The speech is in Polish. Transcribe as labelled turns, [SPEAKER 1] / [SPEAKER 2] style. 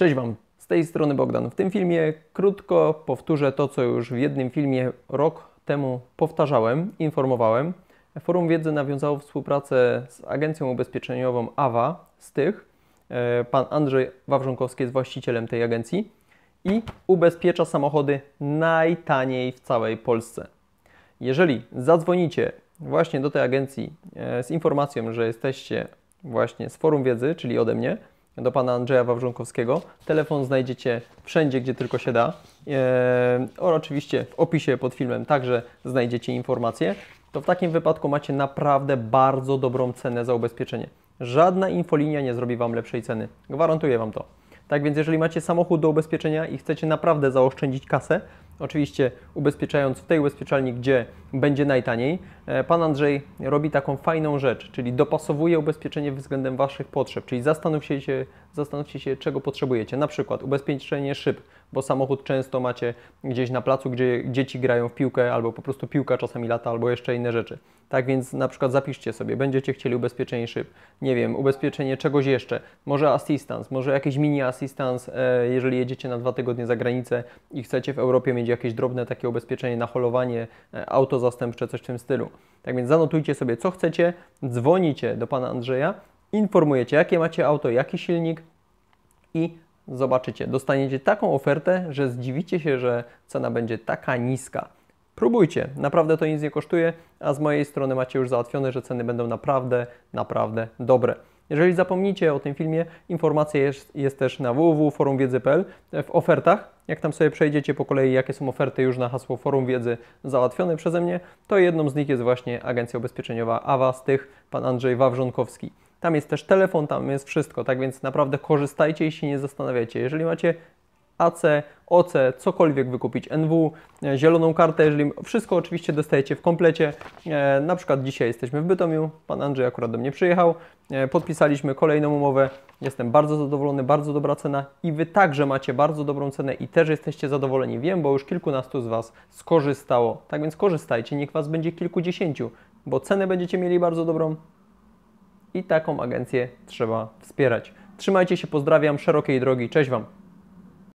[SPEAKER 1] Cześć Wam, z tej strony Bogdan. W tym filmie krótko powtórzę to, co już w jednym filmie rok temu powtarzałem, informowałem. Forum Wiedzy nawiązało współpracę z agencją ubezpieczeniową AWA z tych. e, Pan Andrzej Wawrzonkowski jest właścicielem tej agencji i ubezpiecza samochody najtaniej w całej Polsce. Jeżeli zadzwonicie właśnie do tej agencji e, z informacją, że jesteście właśnie z Forum Wiedzy, czyli ode mnie, do pana Andrzeja Wawrzonkowskiego, telefon znajdziecie wszędzie, gdzie tylko się da. E, oczywiście w opisie pod filmem także znajdziecie informacje. To w takim wypadku macie naprawdę bardzo dobrą cenę za ubezpieczenie. Żadna infolinia nie zrobi Wam lepszej ceny. Gwarantuję Wam to. Tak więc, jeżeli macie samochód do ubezpieczenia i chcecie naprawdę zaoszczędzić kasę, oczywiście ubezpieczając w tej ubezpieczalni, gdzie będzie najtaniej, e, pan Andrzej robi taką fajną rzecz, czyli dopasowuje ubezpieczenie względem Waszych potrzeb, czyli zastanówcie się, zastanówcie się, czego potrzebujecie. Na przykład ubezpieczenie szyb, bo samochód często macie gdzieś na placu, gdzie dzieci grają w piłkę, albo po prostu piłka czasami lata, albo jeszcze inne rzeczy. Tak więc na przykład zapiszcie sobie, będziecie chcieli ubezpieczenie szyb, nie wiem, ubezpieczenie czegoś jeszcze, może assistance, może jakiś mini assistance, e, jeżeli jedziecie na dwa tygodnie za granicę i chcecie w Europie mieć jakieś drobne takie ubezpieczenie na holowanie, e, auto zastępcze, coś w tym stylu. Tak więc zanotujcie sobie, co chcecie, dzwonicie do pana Andrzeja, informujecie, jakie macie auto, jaki silnik i zobaczycie, dostaniecie taką ofertę, że zdziwicie się, że cena będzie taka niska. Próbujcie, naprawdę to nic nie kosztuje, a z mojej strony macie już załatwione, że ceny będą naprawdę, naprawdę dobre. Jeżeli zapomnicie o tym filmie, informacja jest, jest też na www.forumwiedzy.pl w ofertach. Jak tam sobie przejdziecie po kolei, jakie są oferty już na hasło Forum Wiedzy załatwione przeze mnie, to jedną z nich jest właśnie agencja ubezpieczeniowa AWA, z tych pan Andrzej Wawrzonkowski. Tam jest też telefon, tam jest wszystko, tak więc naprawdę korzystajcie i się nie zastanawiajcie. Jeżeli macie AC, OC, cokolwiek wykupić, NW, e, zieloną kartę, jeżeli wszystko oczywiście dostajecie w komplecie. E, na przykład dzisiaj jesteśmy w Bytomiu, pan Andrzej akurat do mnie przyjechał, e, podpisaliśmy kolejną umowę, jestem bardzo zadowolony, bardzo dobra cena i Wy także macie bardzo dobrą cenę i też jesteście zadowoleni. Wiem, bo już kilkunastu z Was skorzystało, tak więc korzystajcie, niech Was będzie kilkudziesięciu, bo cenę będziecie mieli bardzo dobrą i taką agencję trzeba wspierać. Trzymajcie się, pozdrawiam, szerokiej drogi, cześć Wam!